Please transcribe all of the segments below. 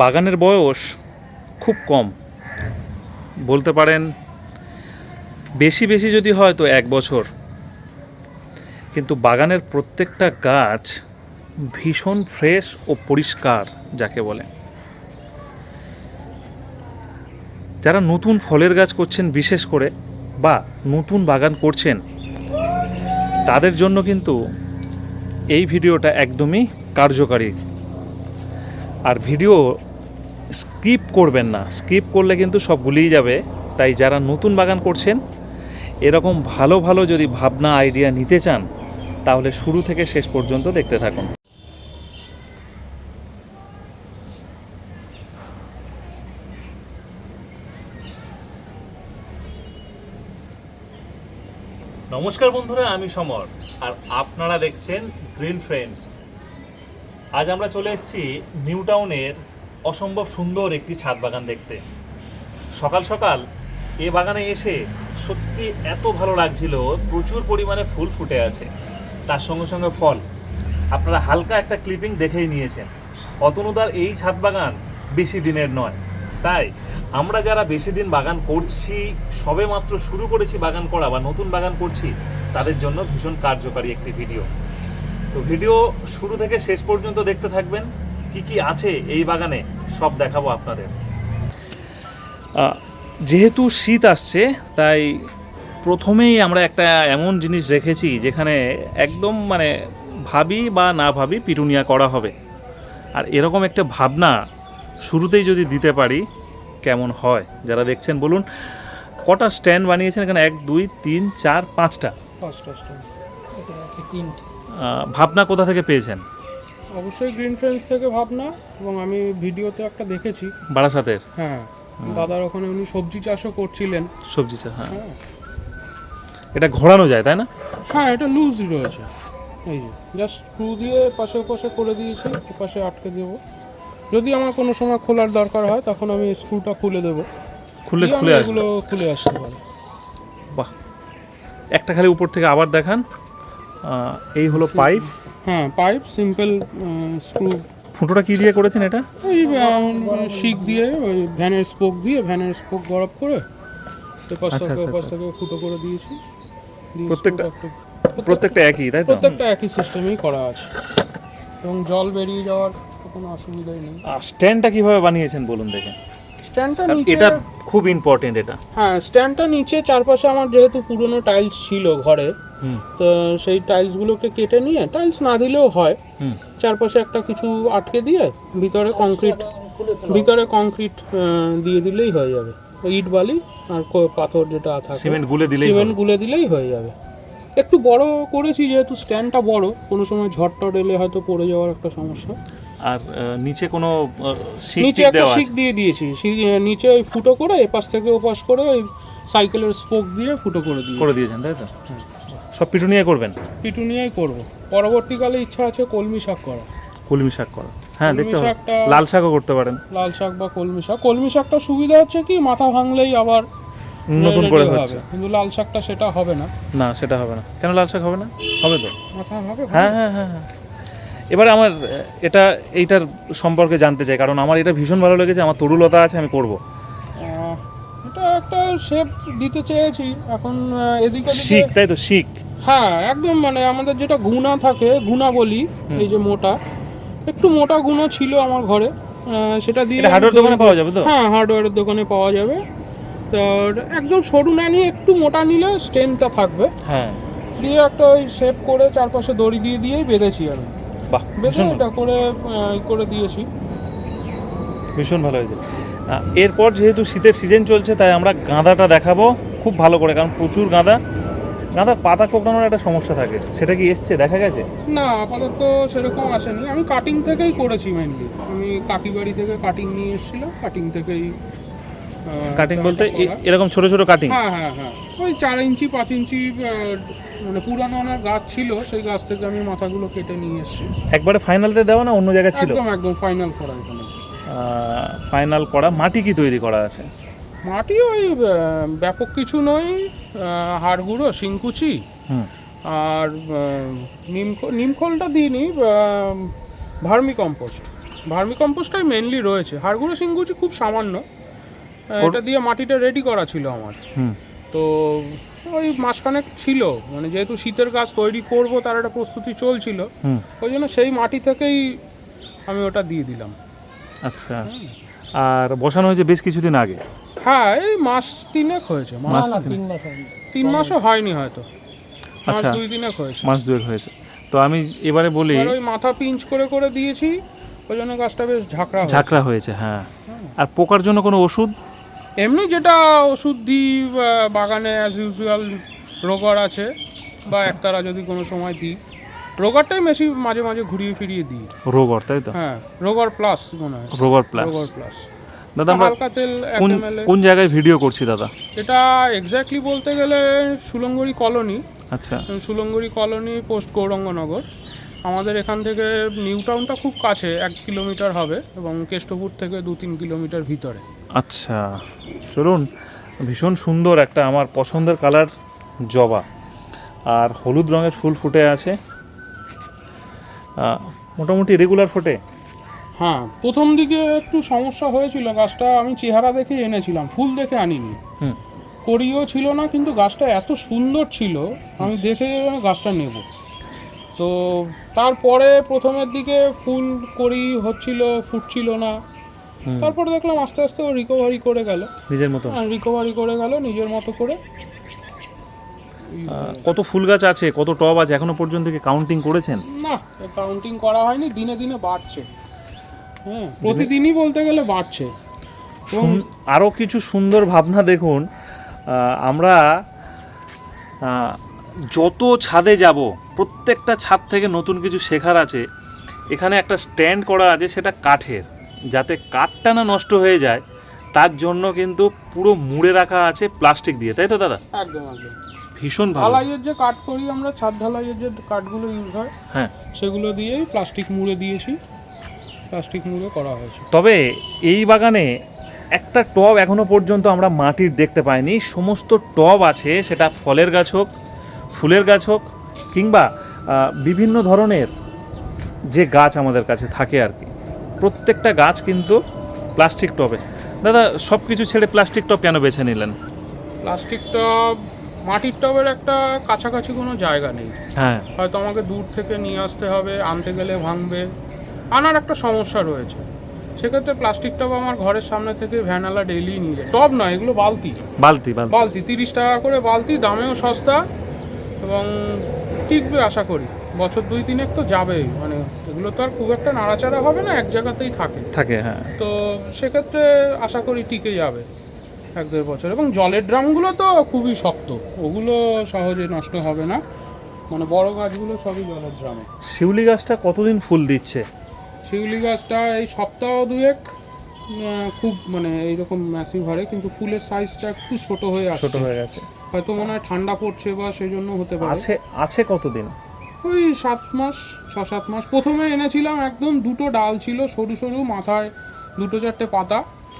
বাগানের বয়স খুব কম। বলতে পারেন বেশি বেশি যদি হয় তো এক বছর। কিন্তু বাগানের প্রত্যেকটা গাছ ভীষণ ফ্রেশ ও পরিষ্কার যাকে বলে। যারা নতুন ফলের গাছ করছেন বিশেষ করে বা নতুন বাগান করছেন, তাদের জন্য কিন্তু এই ভিডিওটা একদমই কার্যকারী। আর ভিডিও স্কিপ করবেন না। স্কিপ করলে কিন্তু সব ভুলেই যাবে। তাই যারা নতুন বাগান করছেন, এরকম ভালো ভালো যদি ভাবনা আইডিয়া নিতে চান, তাহলে শুরু থেকে শেষ পর্যন্ত দেখতে থাকুন। নমস্কার বন্ধুরা, আমি সমর। আর আপনারা দেখছেন গ্রিন ফ্রেন্ডস আজ আমরা চলে এসেছি নিউ টাউনের অসম্ভব সুন্দর একটি ছাদ বাগান দেখতে। সকাল সকাল এ বাগানে এসে সত্যি এত ভালো লাগছিল, প্রচুর পরিমাণে ফুল ফুটে আছে। তার সঙ্গে সঙ্গে ফল। আপনারা হালকা একটা ক্লিপিং দেখেই নিয়েছেন। অতনুদার এই ছাদ বাগান বেশি দিনের নয়। তাই আমরা যারা বেশি দিন বাগান করছি সবে মাত্র শুরু করেছি বাগান করা বা নতুন বাগান করছি, তাদের জন্য ভীষণ কার্যকারী একটি ভিডিও। তো ভিডিও শুরু থেকে শেষ পর্যন্ত দেখতে থাকবেন। কি কি আছে এই বাগানে? সব দেখাবো আপনাদের। যেহেতু শীত আসছে, তাই প্রথমেই আমরা একটা এমন জিনিস রেখেছি যেখানে একদম মানে ভাবি বা না ভাবি পিটুনিয়া করা হবে। আর এরকম একটা ভাবনা শুরুতেই যদি দিতে পারি, কেমন হয়? যারা দেখছেন, বলুন, কটা স্ট্যান্ড বানিয়েছেন এখানে? এক, দুই, তিন, চার, পাঁচটা। স্টোন এটা তিনটে। ভাবনা কোথা থেকে পেয়েছেন? অবশ্যই গ্রিন ফ্রেন্ডস থেকে ভাবনা এবং আমি ভিডিওতে একটা দেখেছি। বারাসাতের? হ্যাঁ দাদার ওখানে উনি সবজি চাষও করছিলেন। সবজি চাষ হ্যাঁ। হ্যাঁ। এটা ঘোরানো যায় তাই না? হ্যাঁ এটা লুজ রয়েছে। এই যে জাস্ট স্ক্রু দিয়ে পাশে পাশে করে দিয়েছি পাশে আটকে দেবো। যদি আমার কোনো সময় খোলার দরকার হয় তখন আমি স্ক্রুটা খুলে দেবো। খুলে খুলে আসবে। এগুলো খুলে আসতে পারি। বাহ। একটা খালি উপর থেকে আবার দেখান। এই হলো পাইপ হ্যাঁ পাইপ সিম্পল স্ক্রু ফুটোটা কি দিয়ে করেছেন এটা? ওই শিক দিয়ে ওই ভ্যানের স্পোক দিয়ে ভ্যানের স্পোক গরম করে এপাশ আচ্ছা, আচ্ছা, আচ্ছা। ফুটো করে দিয়েছি। প্রত্যেকটা- প্রত্যেকটা একই তাই তো? প্রত্যেকটা একই সিস্টেমেই করা আছে। এবং জল বেরিয়ে যাওয়ার কোনো অসুবিধাই নেই। আর স্ট্যান্ডটা কীভাবে বানিয়েছেন বলুন দেখে? স্ট্যান্ডটা নিচে এটা খুব ইম্পর্টেন্ট এটা। হ্যাঁ স্ট্যান্ডটা নিচে চারপাশে আমার যেহেতু পুরনো টাইলস ছিল ঘরে তো সেই টাইলসগুলোকে কেটে নিয়ে টাইলস না দিলেও হয়। হুম। চারপাশে একটা কিছু আটকে দিয়ে ভিতরে কংক্রিট ভিতরে কংক্রিট দিয়ে দিলেই হয়ে যাবে। ইট বালি আর পাথর যেটা থাকে। সিমেন্ট গুলে দিলেই সিমেন্ট গুলে দিলেই হয়ে যাবে। একটু বড় করেছি যেহেতু স্ট্যান্ডটা বড় কোনো সময় ঝড় টড় এলে হয়তো পড়ে যাওয়ার একটা সমস্যা। আর নিচে কোনো নিচে একটা শিক দিয়ে দিয়েছি। নিচে ওই ফুটো করে এপাশ থেকে ওপাশ করে ওই সাইকেলের স্পোক দিয়ে ফুটো করে দিয়েছি। করে দিয়েছেন তাই তো? সব পিটুনিয়া করবেন? পিটুনিয়াই করব। পরবর্তীকালে ইচ্ছা আছে কলমি শাক করা কলমি শাক করা। হ্যাঁ দেখতে হবে। লাল শাকও করতে পারেন। লাল শাক বা কলমি শাক। কলমি শাকটা সুবিধা হচ্ছে কি মাথা ভাঙলেই আবার নতুন করে। হচ্ছে। কিন্তু লাল শাকটা সেটা হবে না। না সেটা হবে না। কেন লাল শাক হবে না? হবে তো। মাথা হবে হ্যাঁ হ্যাঁ হ্যাঁ হ্যাঁ। এবারে আমার এটা এইটার সম্পর্কে জানতে চাই। কারণ আমার এটা ভীষণ ভালো লেগেছে আমার তরুলতা আছে আমি করব। একটা শেপ দিতে চেয়েছি। এখন এদিকে শিখ তাই তো? শিখ। হ্যাঁ একদম মানে আমাদের যেটা গুণা থাকে গুণা বলি এই যে মোটা। একটু মোটা গুণা ছিল আমার ঘরে। সেটা দিয়ে এটা হার্ডওয়্যার দোকানে পাওয়া যাবে তো? হ্যাঁ হার্ডওয়্যারের দোকানে পাওয়া যাবে। তো একদম সরু না নিয়ে একটু মোটা নিলে স্ট্রেনটা থাকবে। হ্যাঁ। দিয়ে একটা ওই শেপ করে চারপাশে দড়ি দিয়ে দিয়েই বেঁধেছি আমি। বাহ বেঁধে এটা করে করে দিয়েছি। ভীষণ ভালো হয়েছে। এরপর যেহেতু শীতের সিজন চলছে তাই আমরা গাঁদাটা দেখাবো। খুব ভালো করে কারণ প্রচুর গাঁদা। গাঁদার পাতা কোকড়ানোর একটা সমস্যা থাকে। সেটা কি এসছে? দেখা গেছে? না আপাতত সেরকম আসেনি। আমি কাটিং থেকেই করেছি মেনলি আমি কাকিবাড়ি থেকে কাটিং নিয়ে এসেছিলাম। কাটিং থেকেই কাটিং বলতে এরকম ছোট ছোট কাটিং হ্যাঁ হ্যাঁ হ্যাঁ। ওই চার ইঞ্চি পাঁচ ইঞ্চি মানে পুরানো অনেক গাছ ছিল সেই গাছ থেকে আমি মাথাগুলো কেটে নিয়ে এসেছি। একবারে ফাইনালতে দেওয়া না অন্য জায়গায় ছিল? একদম একদম ফাইনাল করা এখানে। ফাইনাল করা মাটি কি তৈরি করা আছে? মাটি ওই ব্যাপক কিছু নয় হাড় গুঁড়ো শিংকুচি আর আহ, নিম নিমখোলটা দিইনি ভার্মি কম্পোস্ট। ভার্মি কম্পোস্টটাই মেনলি রয়েছে। হাড়গুঁড়ো সিংকুচি খুব সামান্য। এটা দিয়ে মাটিটা রেডি করা ছিল আমার। তো ওই মাসখানেক ছিল। মানে যেহেতু শীতের গাছ তৈরি করব তার একটা প্রস্তুতি চলছিল। ওই জন্য সেই মাটি থেকেই আমি ওটা দিয়ে দিলাম। আচ্ছা। আর বসানো হয়েছে বেশ কিছুদিন আগে। হ্যাঁ এই মাস তিনেক হয়েছে। মাস তিন মাস তিন মাসও হয়নি হয়তো। আচ্ছা। দুই দিনেক হয়েছে। মাস দুয়েক হয়েছে। তো আমি এবারে বলি ওই মাথা পিঞ্চ করে করে দিয়েছি ওই জন্য গাছটা বেশ ঝাঁকড়া ঝাঁকড়া হয়েছে হ্যাঁ। আর পোকার জন্য কোনো ওষুধ? এমনি যেটা ওষুধ দিই বাগানে অ্যাজ ইউজুয়াল রোগার আছে বা আচ্ছা। একতারা যদি কোনো সময় দিই। রোগারটাই বেশি মাঝে মাঝে ঘুরিয়ে ফিরিয়ে দিই। রোগর তাই তো? হ্যাঁ রোগার প্লাস মনে হয়। রোগর প্লাস রোগার প্লাস দাদা আমরা হালকা তেল কোন কোন জায়গায় ভিডিও করছি দাদা? এটা এক্স্যাক্টলি বলতে গেলে সুলঙ্গরি কলোনি আচ্ছা। Sulangari colony post Gaurangnagar. আমাদের এখান থেকে নিউ টাউনটা খুব কাছে এক কিলোমিটার হবে এবং কেষ্টপুর থেকে দু তিন কিলোমিটার ভিতরে। আচ্ছা চলুন ভীষণ সুন্দর একটা আমার পছন্দের কালার জবা। আর হলুদ রঙের ফুল ফুটে আছে। মোটামুটি রেগুলার ফোটে হ্যাঁ প্রথম দিকে একটু সমস্যা হয়েছিল গাছটা আমি চেহারা দেখে এনেছিলাম ফুল দেখে আনিনি। করিও ছিল না কিন্তু গাছটা এত সুন্দর ছিল আমি দেখে গাছটা নেব। তো তারপরে প্রথমের দিকে ফুল করি হচ্ছিল ফুটছিল না। তারপর দেখলাম আস্তে আস্তে ও রিকভারি করে গেল। নিজের মতো। রিকভারি করে গেল নিজের মতো করে। কত ফুল গাছ আছে কত টব আছে এখনও পর্যন্ত কি কাউন্টিং করেছেন? না কাউন্টিং করা হয়নি দিনে দিনে বাড়ছে। হ্যাঁ প্রতিদিনই বলতে গেলে বাড়ছে। আরও কিছু সুন্দর ভাবনা দেখুন আমরা যত ছাদে যাব প্রত্যেকটা ছাদ থেকে নতুন কিছু শেখার আছে এখানে একটা স্ট্যান্ড করা আছে সেটা কাঠের। যাতে কাঠটা না নষ্ট হয়ে যায় তার জন্য কিন্তু পুরো মুড়ে রাখা আছে প্লাস্টিক দিয়ে তাই তো দাদা? একদম একদম। ভীষণ ভালো। ঢালাইয়ের যে কাঠ করি আমরা ছাদ ঢালাইয়ের যে কাঠগুলো ইউজ হয় হ্যাঁ। সেগুলো দিয়েই প্লাস্টিক মুড়ে দিয়েছি। প্লাস্টিক মুড়ে করা হয়েছে। তবে এই বাগানে একটা টব এখনও পর্যন্ত আমরা মাটির দেখতে পাইনি। সমস্ত টব আছে সেটা ফলের গাছ হোক ফুলের গাছ হোক কিংবা বিভিন্ন ধরনের যে গাছ আমাদের কাছে থাকে আর কি। প্রত্যেকটা গাছ কিন্তু প্লাস্টিক টবে। দাদা সব কিছু ছেড়ে প্লাস্টিক টব কেন বেছে নিলেন? প্লাস্টিক টব মাটির টবের একটা কাছাকাছি কোনো জায়গা নেই। হ্যাঁ। হয়তো আমাকে দূর থেকে নিয়ে আসতে হবে আনতে গেলে ভাঙবে। আনার একটা সমস্যা রয়েছে। সেক্ষেত্রে প্লাস্টিক টব আমার ঘরের সামনে থেকে ভ্যানালা ডেইলি নিয়ে যায়। টব নয় এগুলো বালতি বালতি। বালতি তিরিশ টাকা করে বালতি দামেও সস্তা এবং টিকবে আশা করি। বছর দুই তিনেক তো যাবেই। মানে এগুলো তো আর খুব একটা নাড়াচাড়া হবে না এক জায়গাতেই থাকে। থাকে হ্যাঁ। তো সেক্ষেত্রে আশা করি টিকে যাবে। এক দেড় বছর। এবং জলের ড্রামগুলো তো খুবই শক্ত ওগুলো সহজে নষ্ট হবে না। মানে বড় গাছগুলো সবই জলের ড্রামে। শিউলি গাছটা কতদিন ফুল দিচ্ছে? শিউলি গাছটা এই সপ্তাহ দুয়েক খুব মানে এইরকম ম্যাসিভ হারে কিন্তু ফুলের সাইজটা একটু ছোট হয়ে আসছে। ছোট হয়ে গেছে। হয়তো মনে হয় ঠান্ডা পড়ছে বা সেই জন্য হতে পারে। আছে আছে কতদিন? ওই সাত মাস ছ সাত মাস। প্রথমে এনেছিলাম একদম দুটো ডাল ছিল সরু সরু মাথায় দুটো চারটে পাতা।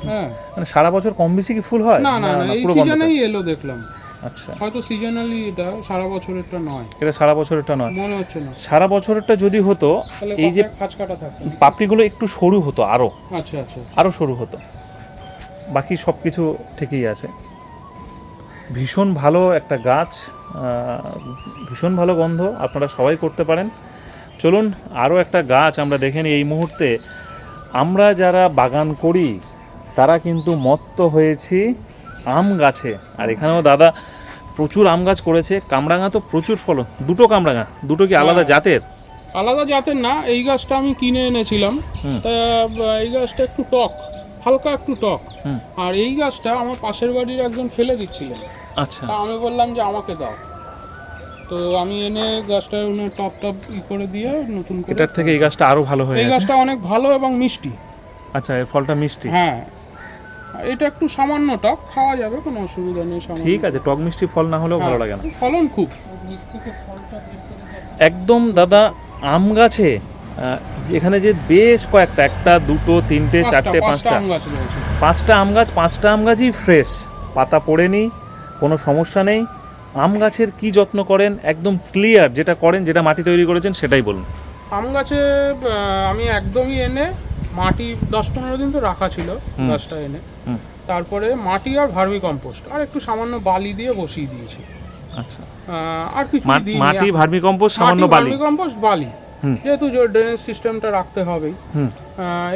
হ্যাঁ। মানে সারা বছর কম বেশি কি ফুল হয়? না না না এই? সিজনেই এলো দেখলাম। আচ্ছা। হয়তো সিজনালি এটা সারা বছরেরটা নয়। এটা সারা বছরেরটা নয়। মনে হচ্ছে না। সারা বছরেরটা যদি হতো এই যে পাতায় খাঁচ কাটা থাকে পাপড়িগুলো একটু সরু হতো আরও আচ্ছা আচ্ছা আরও সরু হতো। বাকি সব কিছু ঠিকই আছে। ভীষণ ভালো একটা গাছ ভীষণ ভালো গন্ধ আপনারা সবাই করতে পারেন। চলুন আরও একটা গাছ আমরা দেখে নিই এই মুহূর্তে। আমরা যারা বাগান করি তারা কিন্তু মত্ত হয়েছি আম গাছে। আর এখানেও দাদা প্রচুর আম গাছ করেছে কামরাঙা তো প্রচুর ফলন দুটো কামরাঙা দুটো কি আলাদা হ্যাঁ। জাতের? আলাদা জাতের না এই গাছটা আমি কিনে এনেছিলাম। তা এই গাছটা একটু টক হালকা একটু টক। আর এই গাছটা আমার পাশের বাড়ির একজন ফেলে দিচ্ছিলেন। আচ্ছা। তা আমি বললাম যে আমাকে দাও। তো আমি এনে গাছটা টপ টপ ই করে দিয়ে নতুন করে এটার থেকে এই গাছটা আরও ভালো হয়ে এই গাছটা অনেক ভালো এবং মিষ্টি। আচ্ছা এর ফলটা মিষ্টি। হ্যাঁ। এটা একটু সামান্য টক খাওয়া যাবে কোনো অসুবিধা নেই ঠিক আছে টক মিষ্টি ফল না হলেও ভালো হ্যাঁ, লাগে না। ফলন খুব। একদম দাদা আম গাছে এখানে যে বেশ কয়েকটা একটা দুটো তিনটে চারটে পাঁচটা পাঁচটা। আম গাছ পাঁচটা আম গাছ পাঁচটা আম গাছই ফ্রেশ পাতা পড়েনি কোনো সমস্যা নেই। আম গাছের কি যত্ন করেন? একদম ক্লিয়ার যেটা করেন যেটা মাটি তৈরি করেছেন সেটাই বলুন। আম গাছে আমি একদমই এনে মাটি দশ পনেরো দিন তো রাখা ছিল। গাছটা এনে। তারপরে মাটি আর ভার্মি কম্পোস্ট আর একটু সামান্য বালি দিয়ে বসিয়ে দিয়েছি। আচ্ছা। আর কিছু মাটি ভার্মি কম্পোস্ট সামান্য বালি? ভার্মি কম্পোস্ট বালি যেহেতু ড্রেনেজ সিস্টেমটা রাখতে হবেই।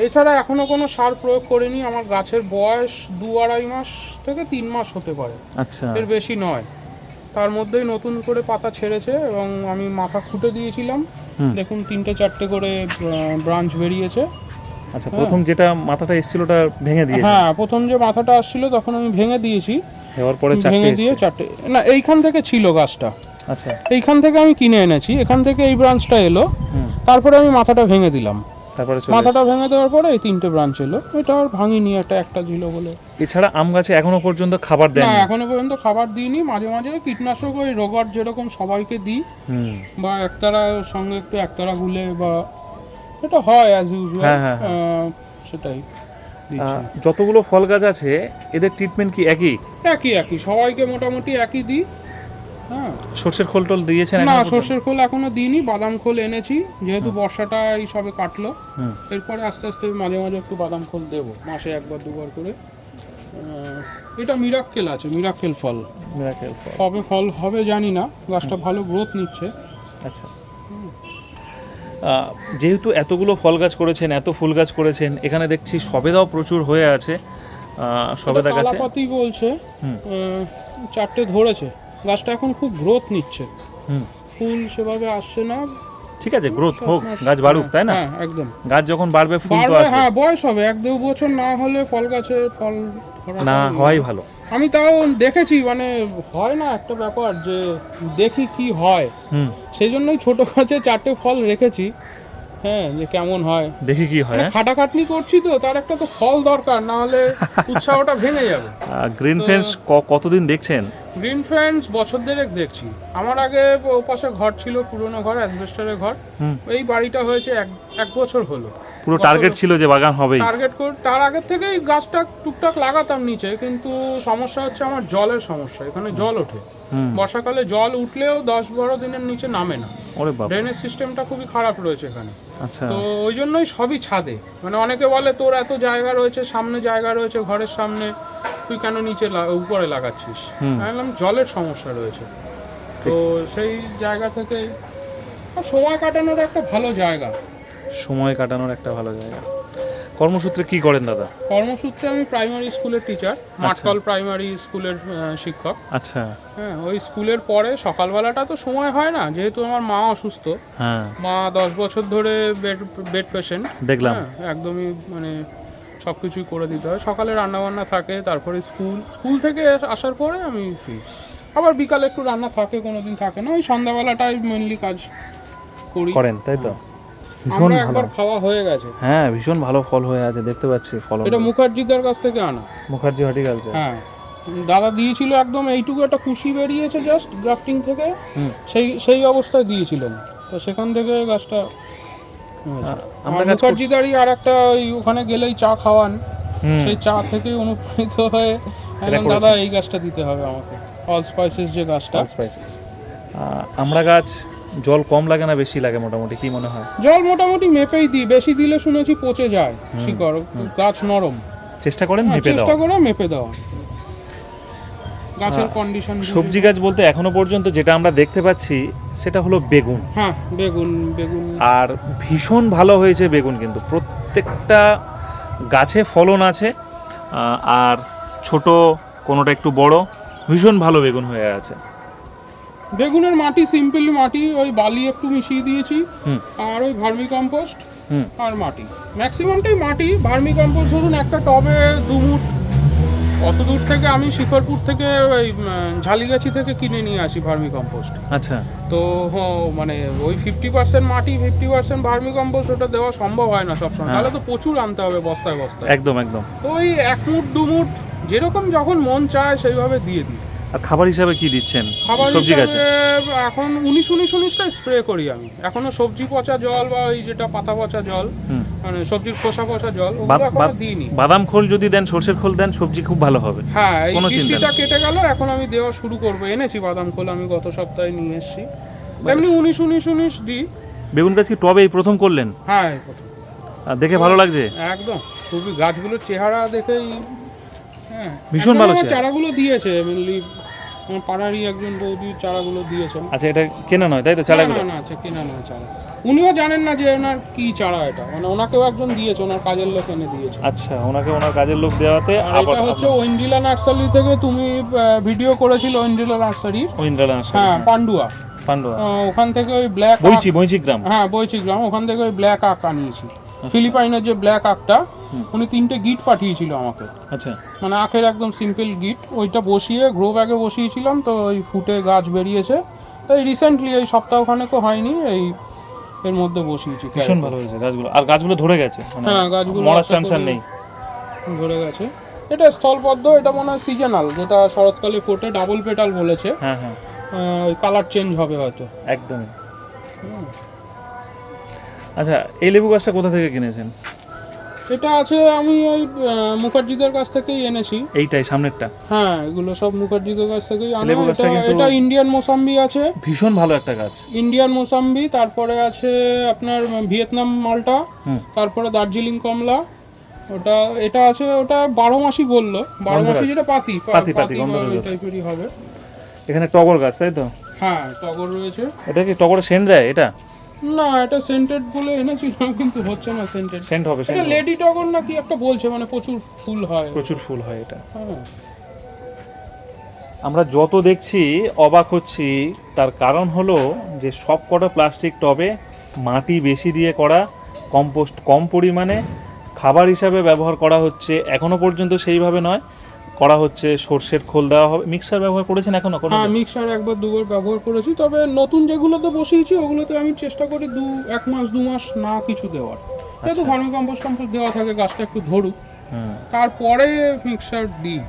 এছাড়া এখনও কোনো সার প্রয়োগ করিনি। আমার গাছের বয়স দু আড়াই মাস থেকে তিন মাস হতে পারে। আচ্ছা। এর বেশি নয়। তার মধ্যেই নতুন করে পাতা ছেড়েছে এবং আমি মাথা খুঁটে দিয়েছিলাম। দেখুন তিনটে চারটে করে ব্রাঞ্চ বেরিয়েছে। আচ্ছা প্রথম যেটা মাথাটা এসেছিল ওটা ভেঙে দিয়ে হ্যাঁ প্রথম যে মাথাটা আসছিল তখন আমি ভেঙে দিয়েছি। দেওয়ার পরে ভেঙে দিয়ে। চারটে না এইখান থেকে ছিল গাছটা। আচ্ছা। এইখান থেকে আমি কিনে এনেছি এখান থেকে এই ব্রাঞ্চটা এলো। তারপরে আমি মাথাটা ভেঙে দিলাম। তারপরে মাথাটা ভেঙে দেওয়ার পরে এই তিনটে ব্রাঞ্চ এলো। এটা আর ভাঙিনি একটা একটা ছিল বলে। এছাড়া আম গাছে এখনও পর্যন্ত খাবার দেয় না এখনও পর্যন্ত খাবার দিইনি। মাঝে মাঝে কীটনাশক ওই রোগর যেরকম সবাইকে দিই হুম। বা একতারা সঙ্গে একটু একতারা গুলে বা এটা হয় অ্যাজ ইউজুয়াল হ্যাঁ, হ্যাঁ, হ্যাঁ। সেটাই যতগুলো ফল গাছ আছে এদের ট্রিটমেন্ট কি একই? একই একই। সবাইকে মোটামুটি একই দিই। হ্যাঁ। সর্ষের খোল টোল দিয়েছেন না সর্ষের খোল এখনও দিইনি বাদাম খোল এনেছি যেহেতু বর্ষাটা এই সবে কাটলো। এরপরে আস্তে আস্তে মাঝে মাঝে একটু বাদাম খোল দেবো মাসে একবার দুবার করে। এটা মিরাক্কেল আছে মিরাক্কেল ফল। Miracle ফল। কবে ফল হবে জানি না গাছটা ভালো গ্রোথ নিচ্ছে। আচ্ছা। যেহেতু এতগুলো ফল গাছ করেছেন এত ফুল গাছ করেছেন এখানে দেখছি সবেদাও প্রচুর হয়ে আছে। সবেদা গাছে। কালাপাতি বলছে। চারটে ধরেছে। গাছটা এখন খুব গ্রোথ নিচ্ছে। ফুল সেভাবে আসছে না। ঠিক আছে গ্রোথ হোক গাছ বাড়ুক তাই না? হ্যাঁ একদম। গাছ যখন বাড়বে ফুল তো আসবে। হ্যাঁ বয়স হবে। এক দু বছর না হলে ফল গাছে ফল না। হওয়াই ভালো। আমি তাও দেখেছি মানে হয় না একটা ব্যাপার যে দেখি কি হয়। হুম। সেই জন্যই ছোট গাছে চারটে ফল রেখেছি। হ্যাঁ যে কেমন হয়। দেখি কি হয় মানে খাটাখাটনি করছি তো তার একটা তো ফল দরকার না হলে উৎসাহটা ভেঙে যাবে। গ্রিন তো- কতদিন দেখছেন? গ্রিন ফ্রেন্ডস বছর দেড়েক দেখছি। আমার আগে ওপাশে ঘর ছিল পুরনো ঘর অ্যাসবেস্টারের ঘর। এই বাড়িটা হয়েছে এক এক বছর হলো। পুরো টার্গেট ছিল যে বাগান হবেই। টার্গেট কর তার আগের থেকেই গাছটা টুকটাক লাগাতাম নিচে কিন্তু সমস্যা হচ্ছে আমার জলের সমস্যা এখানে জল ওঠে। বর্ষাকালে জল উঠলেও দশ বারো দিনের নিচে নামে না। ড্রেনেজ সিস্টেমটা খুবই খারাপ রয়েছে এখানে। আচ্ছা। তো ওই জন্যই সবই ছাদে। মানে অনেকে বলে তোর এত জায়গা রয়েছে সামনে জায়গা রয়েছে ঘরের সামনে তুই কেন নিচে উপরে লাগাচ্ছিস। আমি জলের সমস্যা রয়েছে। তো সেই জায়গা থেকে সময় কাটানোর একটা ভালো জায়গা। সময় কাটানোর একটা ভালো জায়গা। কর্মসূত্রে কি করেন দাদা? কর্মসূত্রে আমি প্রাইমারি স্কুলের টিচার মাঠকল প্রাইমারি স্কুলের শিক্ষক। আচ্ছা। হ্যাঁ ওই স্কুলের পরে সকালবেলাটা তো সময় হয় না যেহেতু আমার মা অসুস্থ। হ্যাঁ। মা দশ বছর ধরে বেড বেড পেশেন্ট দেখলাম। হ্যাঁ একদমই মানে সব কিছুই করে দিতে হয়। সকালে রান্নাবান্না থাকে তারপরে স্কুল স্কুল থেকে আসার পরে আমি ফ্রি আবার বিকালে একটু রান্না থাকে কোনো দিন থাকে না। ওই সন্ধ্যাবেলাটাই মেনলি কাজ করি। করেন তাই তো? ভীষণ ভালো। খাওয়া হয়ে গেছে। হ্যাঁ ভীষণ ভালো ফল হয়ে আছে দেখতে পাচ্ছি ফলন। এটা মুখার্জিদের কাছ থেকে আনা। মুখার্জি হর্টিকালচার। হ্যাঁ দাদা দিয়েছিল একদম এইটুকু একটা কুশি বেরিয়েছে জাস্ট গ্রাফটিং থেকে। সেই সেই অবস্থায় দিয়েছিলেন। তো সেখান থেকে গাছটা আমরা মুখার্জিদারই আর একটা ওই ওখানে গেলেই চা খাওয়ান। সেই চা থেকে অনুপ্রাণিত হয়ে দাদা এই গাছটা দিতে হবে আমাকে। অল স্পাইসেস যে গাছটা। স্পাইসেস আমরা গাছ জল কম লাগে না বেশি লাগে মোটামুটি কি মনে হয়? জল মোটামুটি মেপেই দিই বেশি দিলে শুনেছি পচে যায় শিকড় গাছ নরম। চেষ্টা করেন হ্যাঁ, মেপে চেষ্টা করে মেপে দেওয়া গাছের কন্ডিশন সবজি গাছ বলতে এখনও পর্যন্ত যেটা আমরা দেখতে পাচ্ছি সেটা হলো বেগুন। হ্যাঁ বেগুন বেগুন। আর ভীষণ ভালো হয়েছে বেগুন কিন্তু। প্রত্যেকটা গাছে ফলন আছে আর ছোট কোনোটা একটু বড় ভীষণ ভালো বেগুন হয়ে আছে। বেগুনের মাটি সিম্পল মাটি ওই বালি একটু মিশিয়ে দিয়েছি। হুম। আর ওই ভার্মি কম্পোস্ট আর মাটি। ম্যাক্সিমামটাই মাটি। ভার্মি কম্পোস্ট ধরুন একটা টবে দু মুঠ। অত দূর থেকে আমি শিকরপুর থেকে ওই ঝালিগাছি থেকে কিনে নিয়ে আসি ভার্মি কম্পোস্ট। আচ্ছা। তো মানে ওই ফিফটি পার্সেন্ট মাটি ফিফটি পার্সেন্ট ভার্মি কম্পোস্ট ওটা দেওয়া সম্ভব হয় না সবসময়। হ্যাঁ। তাহলে তো প্রচুর আনতে হবে বস্তায় বস্তায়। একদম একদম। ওই এক মুঠ দু মুঠ যেরকম যখন মন চায় সেইভাবে দিয়ে দিই। আর খাবার হিসাবে কি দিচ্ছেন? খাবার সবজি গাছে? এখন উনিশ উনিশ উনিশটা স্প্রে করি আমি। এখনও সবজি পচা জল বা ওই যেটা পাতা পচা জল মানে সবজির খোসা পচা জল ওগুলো এখনও দিইনি। বাদাম খোল যদি দেন সর্ষের খোল দেন সবজি খুব ভালো হবে। হ্যাঁ এই বৃষ্টিটা কেটে গেল এখন আমি দেওয়া শুরু করব। এনেছি বাদাম খোল আমি গত সপ্তাহে নিয়ে এসেছি। এমনি উনিশ উনিশ উনিশ দিই। বেগুন গাছ কি টবে এই প্রথম করলেন? হ্যাঁ দেখে ভালো লাগছে? একদম খুবই গাছগুলোর চেহারা দেখেই ভীষণ ভালো চারাগুলো দিয়েছে মেনলি আমার পাড়ারই একজন বৌদি চারাগুলো দিয়েছেন। আচ্ছা এটা কেনা নয় তাই তো চারাগুলো? না আচ্ছা কেনা নয় চারা। উনিও জানেন না যে ওনার কি চারা এটা। মানে ওনাকেও একজন দিয়েছে ওনার কাজের লোক এনে দিয়েছে। আচ্ছা ওনাকে ওনার কাজের লোক দেওয়াতে এটা হচ্ছে ঐন্ডিলা নার্সারি থেকে তুমি ভিডিও করেছিল ঐন্ডিলা নার্সারির। ইন্দ্রালা হ্যাঁ পান্ডুয়া। পান্ডুয়া। ওখান থেকে ওই ব্ল্যাক বইচি বইচি গ্রাম। হ্যাঁ বইছি গ্রাম ওখান থেকে ওই ব্ল্যাক আক আনিয়েছি। ফিলিপাইনের যে ব্ল্যাক আকটা উনি তিনটে গিট পাঠিয়েছিল আমাকে। আচ্ছা। মানে আখের একদম সিম্পল গিট ওইটা বসিয়ে গ্রো ব্যাগে বসিয়েছিলাম তো ওই ফুটে গাছ বেরিয়েছে। এই রিসেন্টলি এই সপ্তাহখানেকও হয়নি এই এর মধ্যে বসিয়েছি। ভীষণ ভালো হয়েছে গাছগুলো। আর গাছগুলো ধরে গেছে? মানে হ্যাঁ গাছগুলো মরার চান্স আর নেই। ধরে গেছে। এটা স্থলপদ্ম এটা মনে হয় সিজনাল যেটা শরৎকালে ফোটে ডাবল পেটাল বলেছে। হ্যাঁ হ্যাঁ। ওই কালার চেঞ্জ হবে হয়তো। একদমই। আচ্ছা এই লেবু গাছটা কোথা থেকে কিনেছেন? এটা আছে আমি ওই মুখার্জিদের কাছ থেকেই এনেছি। এইটাই সামনেরটা। হ্যাঁ এগুলো সব মুখার্জিদের কাছ থেকেই আনা। এটা ইন্ডিয়ান মোসাম্বি আছে। ভীষণ ভালো একটা গাছ। ইন্ডিয়ান মোসাম্বি তারপরে আছে আপনার ভিয়েতনাম মালটা তারপরে দার্জিলিং কমলা। ওটা এটা আছে ওটা বারো মাসই বলল বারো মাসি যেটা পাতি পাতি, পাতি, টাইপেরই হবে। এখানে টগর গাছ তাই তো? হ্যাঁ টগর রয়েছে। এটা কি টগরে সেন্ট দেয় এটা? না এটা সেন্টেড বলে এনেছিলাম কিন্তু হচ্ছে না সেন্টেড সেন্ট হবে সেন্ট লেডি টগর না কি একটা বলছে মানে প্রচুর ফুল হয়। প্রচুর ফুল হয় এটা। হ্যাঁ। আমরা যত দেখছি অবাক হচ্ছি। তার কারণ হলো যে সব কটা প্লাস্টিক টবে মাটি বেশি দিয়ে করা কম্পোস্ট কম পরিমাণে খাবার হিসাবে ব্যবহার করা হচ্ছে। এখনও পর্যন্ত সেইভাবে নয়। করা হচ্ছে সর্ষের খোল দেওয়া হবে। মিক্সার ব্যবহার করেছেন এখনও কোনো হ্যাঁ মিক্সার একবার দুবার ব্যবহার করেছি তবে নতুন যেগুলোতে বসিয়েছি ওগুলোতে আমি চেষ্টা করি দু এক মাস দু মাস না কিছু দেওয়ার। যেহেতু ভার্মি কম্পোস্ট কম্পোস্ট দেওয়া থাকে গাছটা একটু ধরুক। তারপরে মিক্সার দিই।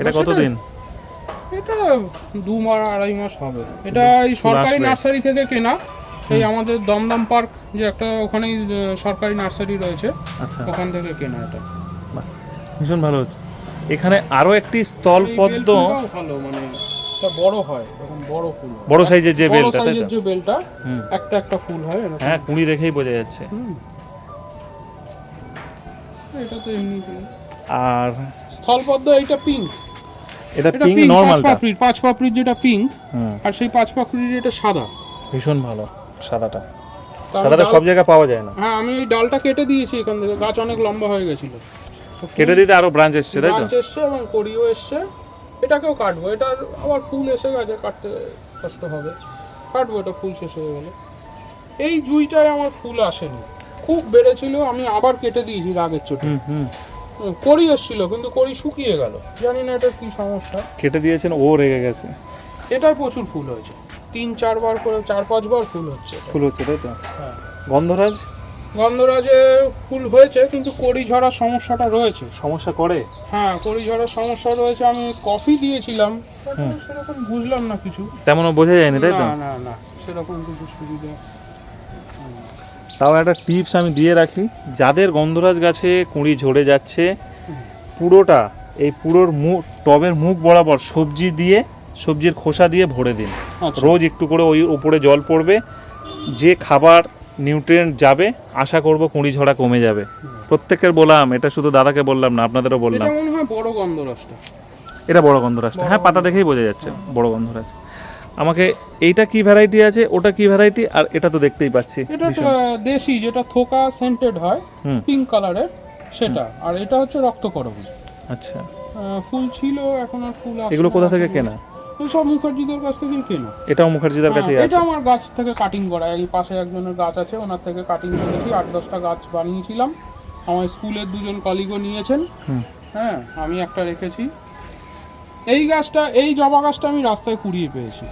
এটা কতদিন? এটা দু মাস আড়াই মাস হবে। এটা এই সরকারি নার্সারি থেকে কেনা। এই আমাদের দমদম পার্ক যে একটা ওখানেই সরকারি নার্সারি রয়েছে। আচ্ছা। ওখান থেকে কেনা এটা। ভীষণ ভালো হচ্ছে। এখানে আরও একটি বেলফুলটাও ভালো মানে বড় হয় বড় ফুল বড় সাইজের যে বেলটা তাই যে বেলটা একটা একটা ফুল হয় হ্যাঁ কুঁড়ি দেখেই বোঝা যাচ্ছে। এটা তো এমনি। আর স্থলপদ্ম এইটা পিঙ্ক এটা পিঙ্ক পিঙ্ক পাঁচ পাপড়ির পাঁচ পাপড়ির যেটা পিঙ্ক আর সেই পাঁচ পাপড়ির এটা সাদা। ভীষণ ভালো সাদাটা। সাদাটা সব জায়গায় পাওয়া যায় না। হ্যাঁ আমি ডালটা কেটে দিয়েছি এখান থেকে গাছ অনেক লম্বা হয়ে গেছিল। কেটে দিতে আরও ব্রাঞ্চ এসছে তাই তো? গাছ এসছে এবং কড়িও এসছে। এটাকেও কাটবো। এটার আবার ফুল এসে গেছে কাটতে কষ্ট হবে। কাটবো এটা ফুল শেষ হয়ে গেলে। এই জুইটায় আমার ফুল আসেনি। খুব বেড়েছিল আমি আবার কেটে দিয়েছি রাগের চোটে। হুম হুম। হুম, কড়ি এসেছিল কিন্তু কড়ি শুকিয়ে গেল। জানি না এটা কি সমস্যা। কেটে দিয়েছেন ও রেগে গেছে। এটাই প্রচুর ফুল হয়েছে। তিন চারবার করে চার পাঁচবার ফুল হচ্ছে। ফুল হচ্ছে তাই তো? হ্যাঁ। গন্ধরাজ? গন্ধরাজে ফুল হয়েছে কিন্তু কড়ি ঝরার সমস্যাটা রয়েছে। সমস্যা করে? হ্যাঁ কড়ি ঝরার সমস্যা রয়েছে আমি কফি দিয়েছিলাম। তারপরে সেরকম বুঝলাম না কিছু। তেমনও বোঝা যায়নি তাই তো? না না না সেরকম কিছু সুবিধা। তাও একটা টিপস আমি দিয়ে রাখি যাদের গন্ধরাজ গাছে কুঁড়ি ঝরে যাচ্ছে পুরোটা এই পুরোর মুখ টবের মুখ বরাবর সবজি দিয়ে সবজির খোসা দিয়ে ভরে দিন। আচ্ছা। রোজ একটু করে ওই উপরে জল পড়বে যে খাবার নিউট্রিয়েন্ট যাবে আশা করব কুঁড়ি ঝরা কমে যাবে। প্রত্যেকের বললাম এটা শুধু দাদাকে বললাম না আপনাদেরও বললাম। বড় গন্ধরাজটা। এটা বড় গন্ধরাজটা। হ্যাঁ পাতা দেখেই বোঝা যাচ্ছে বড় গন্ধরাজ। আমাকে এইটা কি ভ্যারাইটি আছে ওটা কি ভ্যারাইটি আর এটা তো দেখতেই পাচ্ছি এটা তো, দেশি যেটা থোকা সেন্টেড হয় পিঙ্ক কালারের সেটা। আর এটা হচ্ছে রক্তকরবী আচ্ছা। ফুল ছিল এখন আর ফুল এগুলো কোথা থেকে কেনা? সব মুখার্জিদের কাছ থেকেই কেনা? এটাও মুখার্জিদার হ্যাঁ, আছে। এটা আমার গাছ থেকে কাটিং করা। এই পাশে একজনের গাছ আছে ওনার থেকে কাটিং করেছি। আট দশটা গাছ বানিয়েছিলাম। আমার স্কুলের দুজন কলিগও নিয়েছেন। হ্যাঁ আমি একটা রেখেছি। এই গাছটা এই জবা গাছটা আমি রাস্তায় কুড়িয়ে পেয়েছি।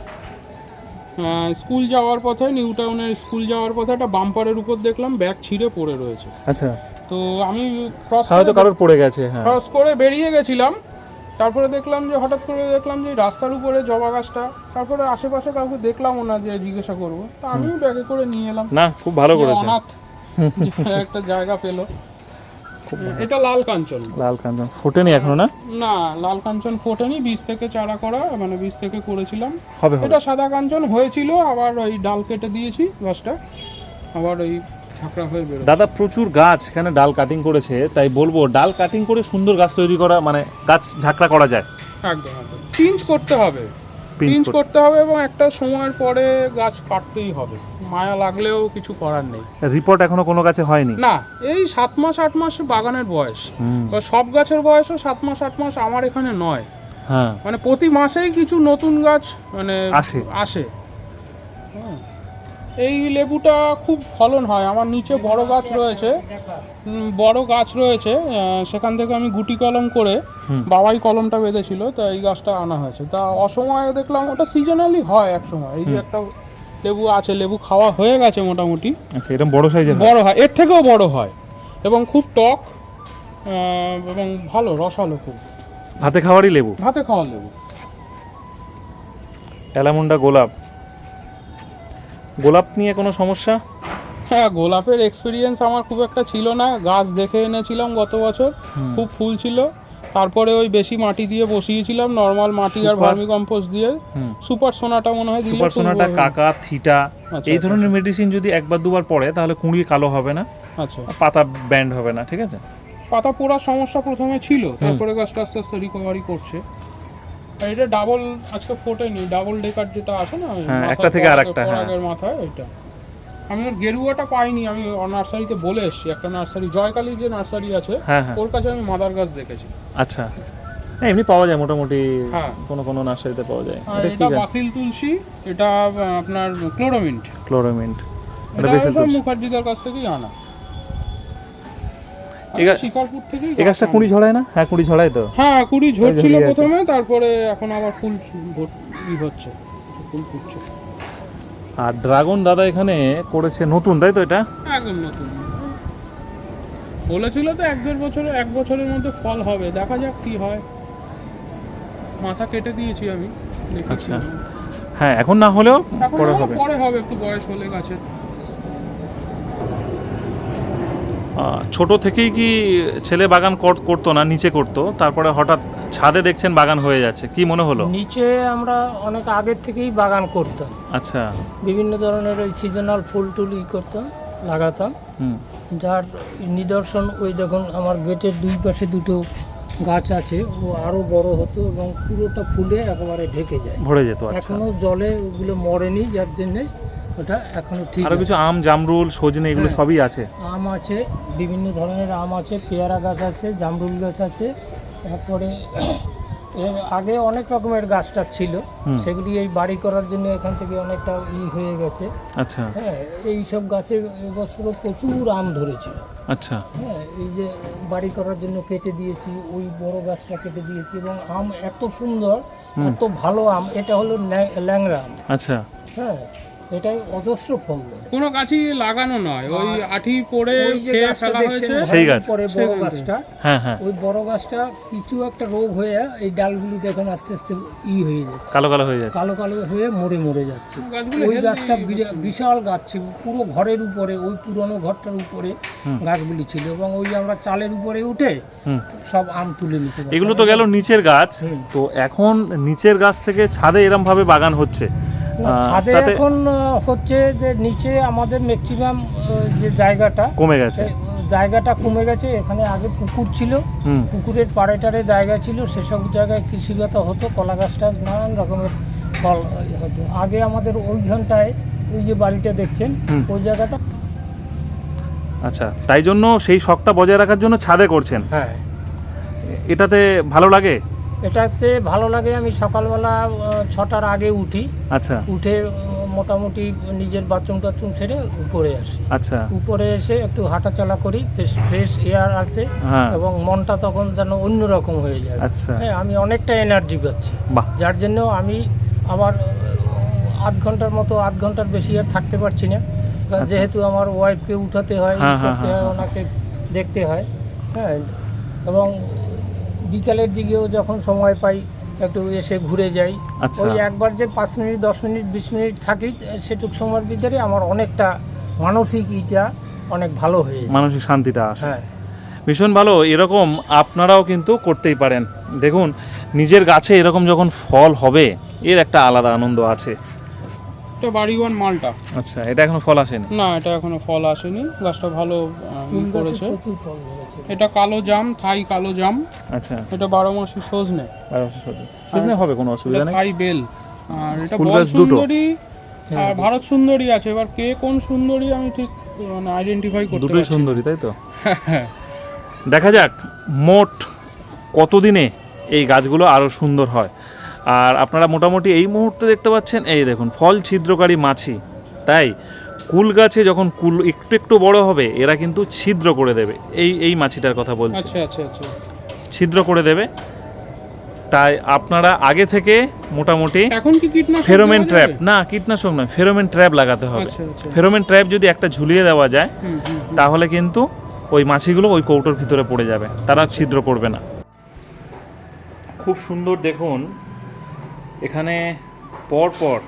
স্কুল যাওয়ার পথে নিউ টাউনের স্কুল যাওয়ার পথে একটা বাম্পারের উপর দেখলাম ব্যাগ ছিঁড়ে পড়ে রয়েছে। আচ্ছা। তো আমি ক্রস হয়তো কারোর পড়ে গেছে হ্যাঁ। ক্রস করে বেরিয়ে গেছিলাম। তারপরে দেখলাম যে হঠাৎ করে দেখলাম যে রাস্তার উপরে জবা গাছটা তারপরে আশেপাশে কাউকে দেখলামও না যে জিজ্ঞাসা করব। তা আমিও ব্যাগে করে নিয়ে এলাম। না খুব ভালো করেছে অনাথ। একটা জায়গা পেল। এটা লাল কাঞ্চন লাল কাঞ্চন ফোটেনি এখনও না? না লাল কাঞ্চন ফোটেনি। বীজ থেকে চারা করা মানে বীজ থেকে করেছিলাম। হবে। এটা সাদা কাঞ্চন হয়েছিল আবার ওই ডাল কেটে দিয়েছি গাছটা। আবার ওই দাদা প্রচুর গাছ এখানে ডাল কাটিং করেছে তাই বলব ডাল কাটিং করে সুন্দর গাছ তৈরি করা মানে গাছ ঝাঁকড়া করা যায়। একদম একদম। পিঞ্চ করতে হবে। পিঞ্চ করতে- হবে এবং একটা সময়ের পরে গাছ কাটতেই হবে। মায়া লাগলেও কিছু করার নেই। রিপোর্ট এখনও কোনো গাছে হয়নি? না এই সাত মাস আট মাস বাগানের বয়স। সব গাছের বয়সও সাত মাস আট মাস আমার এখানে নয়। হ্যাঁ। মানে প্রতি মাসেই কিছু নতুন গাছ মানে আসে। আসে। হুম। এই লেবুটা খুব ফলন হয়। আমার নিচে বড় গাছ রয়েছে। বড় গাছ রয়েছে। সেখান থেকে আমি গুটি কলম করে বাবাই কলমটা বেঁধেছিল তা এই গাছটা আনা হয়েছে। তা অসময়ে দেখলাম ওটা সিজনালি হয় এক সময় এই যে একটা লেবু আছে লেবু খাওয়া হয়ে গেছে মোটামুটি। আচ্ছা এরকম বড় সাইজের বড় হয়। এর থেকেও বড় হয়। এবং খুব টক এবং ভালো রসালো খুব। হাতে খাওয়ারই লেবু? ভাতে খাওয়ার লেবু। অ্যালামুন্ডা গোলাপ। গোলাপ নিয়ে কোনো সমস্যা? হ্যাঁ গোলাপের এক্সপিরিয়েন্স আমার খুব একটা ছিল না। গাছ দেখে এনেছিলাম গত বছর খুব ফুল ছিল। তারপরে ওই বেশি মাটি দিয়ে বসিয়েছিলাম নর্মাল মাটি আর ভার্মি কম্পোস্ট দিয়ে। সুপার সোনাটা মনে হয় সুপার সোনাটা কাকা থিটা আচ্ছা, এই আচ্ছা, ধরনের মেডিসিন যদি একবার দুবার পড়ে তাহলে কুঁড়ি কালো হবে না আচ্ছা। পাতা ব্যান্ড হবে না ঠিক আছে? পাতা পোড়ার সমস্যা প্রথমে ছিল তারপরে গাছটা আস্তে আস্তে রিকভারি করছে। আর এটা ডাবল আজকে ফোটেনি ডাবল ডেকার যেটা আছে না হ্যাঁ, একটা থেকে আরেকটা, হ্যাঁ। পরাগের মাথায় ওইটা। আমি ওর গেরুয়াটা পাইনি আমি নার্সারিতে বলে এসেছি একটা নার্সারি জয়কালী যে নার্সারি আছে হ্যাঁ ওর কাছে আমি মাদার গাছ দেখেছি। আচ্ছা। হ্যাঁ এমনি পাওয়া যায় মোটামুটি হ্যাঁ। কোনো কোনো নার্সারিতে পাওয়া যায়। এটা কি বাসিল তুলসী এটা আপনার ক্লোরোমিন্ট ক্লোরামিন্ট এটা এটা বেসিল তুলসী। মুখার্জিদের কাছ থেকেই আনা। এই গাছটা কুড়ি ছড়ায় না? হ্যাঁ কুড়ি ছড়ায় তো। হ্যাঁ কুড়ি ঝরছিল প্রথমে তারপরে এখন আবার ফুল হচ্ছে ফুল ফুটছে। আর ড্রাগন দাদা এখানে করেছে নতুন তাই তো এটা? একদম নতুন। বলেছিল তো এক দেড় বছরে এক বছরের মধ্যে ফল হবে দেখা যাক কি হয়। মাথা কেটে দিয়েছি আমি আচ্ছা। হ্যাঁ এখন না হলেও পরে হবে। পরে হবে একটু বয়স হলে গাছের। ছোট থেকেই কি ছেলে বাগান কর- করতো না নিচে করতো? তারপরে হঠাৎ ছাদে দেখছেন বাগান হয়ে যাচ্ছে কি মনে হলো? নিচে আমরা অনেক আগের থেকেই বাগান করতাম। আচ্ছা। বিভিন্ন ধরনের ওই সিজনাল ফুল টুল ই করতাম লাগাতাম। হুম। যার নিদর্শন ওই দেখুন আমার গেটের দুই পাশে দুটো গাছ আছে ও আরও বড় হতো এবং পুরোটা ফুলে একেবারে ঢেকে যায়। ভরে যেত আচ্ছা। এখনও জলে ওগুলো মরেনি যার জন্যে ওটা এখনও ঠিক আরও। কিছু আম জামরুল সজনে এগুলো হ্যাঁ। সবই আছে? আম আছে বিভিন্ন ধরনের আম আছে পেয়ারা গাছ আছে জামরুল গাছ আছে। তারপরে আগে অনেক রকমের গাছটা ছিল। সেগুলি এই বাড়ি করার জন্য এখান থেকে অনেকটা ই হয়ে গেছে। আচ্ছা। হ্যাঁ এই সব গাছে এবছরও প্রচুর আম ধরেছিল আচ্ছা। হ্যাঁ এই যে বাড়ি করার জন্য কেটে দিয়েছি ওই বড় গাছটা কেটে দিয়েছি এবং আম এত সুন্দর এত ভালো আম এটা হলো ল্যাং- ল্যাংড়া আম। আচ্ছা। হ্যাঁ এটাই অজস্র ফল কোনো গাছই লাগানো নয় ওই আঠি পড়ে খেয়ে গাছটা ফেলা হয়েছে? সেই গাছ। পরে বড় গাছটা। হ্যাঁ হ্যাঁ। ওই বড় গাছটা কিছু একটা রোগ হয়ে এই ডালগুলি দেখুন আস্তে আস্তে ই হয়ে যাচ্ছে। কালো কালো হয়ে যাচ্ছে। কালো কালো হয়ে মরে মরে যাচ্ছে। ওই গাছটা বিশাল গাছ ছিল পুরো ঘরের উপরে ওই পুরনো ঘরটার উপরে গাছগুলি ছিল এবং ওই আমরা চালের উপরে উঠে সব আম তুলে নিতে এগুলো তো গেল নিচের গাছ। তো এখন নিচের গাছ থেকে ছাদে এরম ভাবে বাগান হচ্ছে। ছাদে এখন হচ্ছে যে নিচে আমাদের ম্যাক্সিমাম যে জায়গাটা কমে গেছে। জায়গাটা কমে গেছে। এখানে আগে পুকুর ছিল। পুকুরের পাড়ে টাড়ে জায়গা ছিল। সেসব জায়গায় কৃষিগত হতো কলা গাছটা নানান রকমের ফল হতো। আগে আমাদের ওইখানটায় ওই যে বাড়িটা দেখছেন ওই জায়গাটা আচ্ছা তাই জন্য সেই শখটা বজায় রাখার জন্য ছাদে করছেন। হ্যাঁ। এটাতে ভালো লাগে? এটাতে ভালো লাগে আমি সকালবেলা ছটার আগে উঠি। আচ্ছা। উঠে মোটামুটি নিজের বাথরুম টাথরুম সেরে উপরে আসি। আচ্ছা। উপরে এসে একটু হাঁটাচলা করি বেশ ফ্রেশ এয়ার আছে হ্যাঁ। এবং মনটা তখন যেন অন্যরকম হয়ে যায়। আচ্ছা। হ্যাঁ আমি অনেকটা এনার্জি পাচ্ছি। বাহ। যার জন্য আমি আবার আধ ঘণ্টার মতো আধ ঘণ্টার বেশি আর থাকতে পারছি না। যেহেতু আমার ওয়াইফকে উঠাতে আচ্ছা। করতে হ্যাঁ, হয় হ্যাঁ। ওনাকে দেখতে হয়। হ্যাঁ এবং বিকালের দিকেও যখন সময় পাই একটু এসে ঘুরে যাই। আচ্ছা। ওই একবার যে পাঁচ মিনিট দশ মিনিট বিশ মিনিট থাকি সেটুক সময়ের ভিতরে আমার অনেকটা মানসিক ইটা অনেক ভালো হয়ে যায়। মানসিক শান্তিটা আসে। হ্যাঁ। ভীষণ ভালো এরকম আপনারাও কিন্তু করতেই পারেন। দেখুন নিজের গাছে এরকম যখন ফল হবে এর একটা আলাদা আনন্দ আছে। এটা বাড়ি ওয়ান মালটা। আচ্ছা এটা এখনও ফল আসেনি? না এটা এখনও ফল আসেনি। গাছটা ভালো করেছে। এটা কালো জাম থাই কালো জাম। আচ্ছা। এটা বারো মাসি সজনে। সিজনে। হবে কোনো অসুবিধা নেই। থাই বেল। আর এটা বল সুন্দরী আর ভারত সুন্দরী আছে। এবার কে কোন সুন্দরী আমি ঠিক মানে আইডেন্টিফাই করতে দুটোই সুন্দরী তাই তো? হ্যাঁ দেখা যাক মোট কতদিনে এই গাছগুলো আরও সুন্দর হয়। আর আপনারা মোটামুটি এই মুহূর্তে দেখতে পাচ্ছেন এই দেখুন ফল ছিদ্রকারী মাছি তাই? কুল গাছে যখন কুল একটু একটু বড় হবে এরা কিন্তু ছিদ্র করে দেবে। এই এই মাছিটার কথা বলছি। আচ্ছা আচ্ছা আচ্ছা। ছিদ্র করে দেবে। তাই আপনারা আগে থেকে মোটামুটি এখন কি কীটনাশক ফেরোমেন ট্র্যাপ না কীটনাশক নয় ফেরোমেন ট্র্যাপ লাগাতে হবে। আচ্ছা আচ্ছা। ফেরোমেন ট্র্যাপ যদি একটা ঝুলিয়ে দেওয়া যায়। তাহলে কিন্তু ওই মাছিগুলো ওই কৌটোর ভিতরে পড়ে যাবে তারা ছিদ্র করবে না। খুব সুন্দর দেখুন এখানে পর পর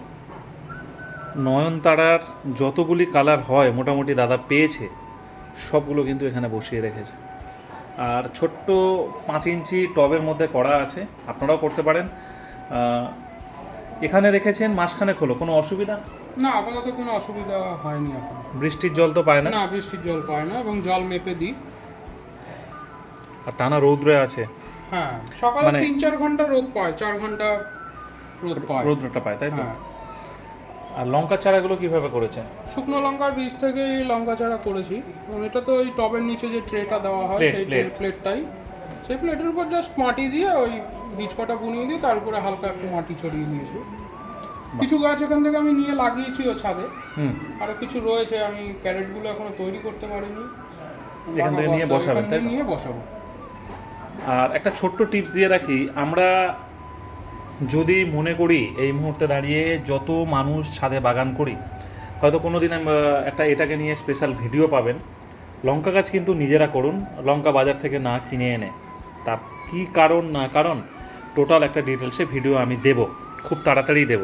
নয়নতারার যতগুলি কালার হয় মোটামুটি দাদা পেয়েছে সবগুলো কিন্তু এখানে বসিয়ে রেখেছে। আর ছোট্ট পাঁচ ইঞ্চি টবের মধ্যে করা আছে আপনারাও করতে পারেন। এখানে রেখেছেন মাসখানেক হলো কোনো অসুবিধা? না আপাতত কোনো অসুবিধা হয়নি এখন। বৃষ্টির জল তো পায় না? না বৃষ্টির জল পায় না এবং জল মেপে দিই। আর টানা রৌদ্রে আছে। হ্যাঁ সকালে মানে- তিন চার ঘণ্টা রোদ পায় চার ঘণ্টা রোদ পায়। রৌদ্রটা পায় তাই তো? হ্যাঁ। আর লঙ্কা চারাগুলো কীভাবে করেছেন? শুকনো লঙ্কার বীজ থেকেই লঙ্কা চারা করেছি। এবং এটা তো ওই টবের নিচে যে ট্রেটা দেওয়া হয় সেই. প্লেটটাই সেই প্লেটের উপর জাস্ট মাটি দিয়ে ওই বীজ কটা বুনিয়ে দিয়ে তার উপরে হালকা একটু মাটি ছড়িয়ে দিয়েছি কিছু গাছ এখান থেকে আমি নিয়ে লাগিয়েছি ও ছাদে। হুম। আরও কিছু রয়েছে আমি ক্যারেটগুলো এখনও তৈরি করতে পারিনি। এখান থেকে নিয়ে বসাবেন, তাই নিয়ে বসাবো। আর একটা ছোট্ট টিপস দিয়ে রাখি আমরা যদি মনে করি এই মুহূর্তে দাঁড়িয়ে যত মানুষ ছাদে বাগান করি, হয়তো কোনো দিন একটা এটাকে নিয়ে স্পেশাল ভিডিও পাবেন। লঙ্কা গাছ কিন্তু নিজেরা করুন, লঙ্কা বাজার থেকে না কিনে এনে। তার কী কারণ না কারণ টোটাল একটা ডিটেলসে ভিডিও আমি দেব, খুব তাড়াতাড়ি দেব।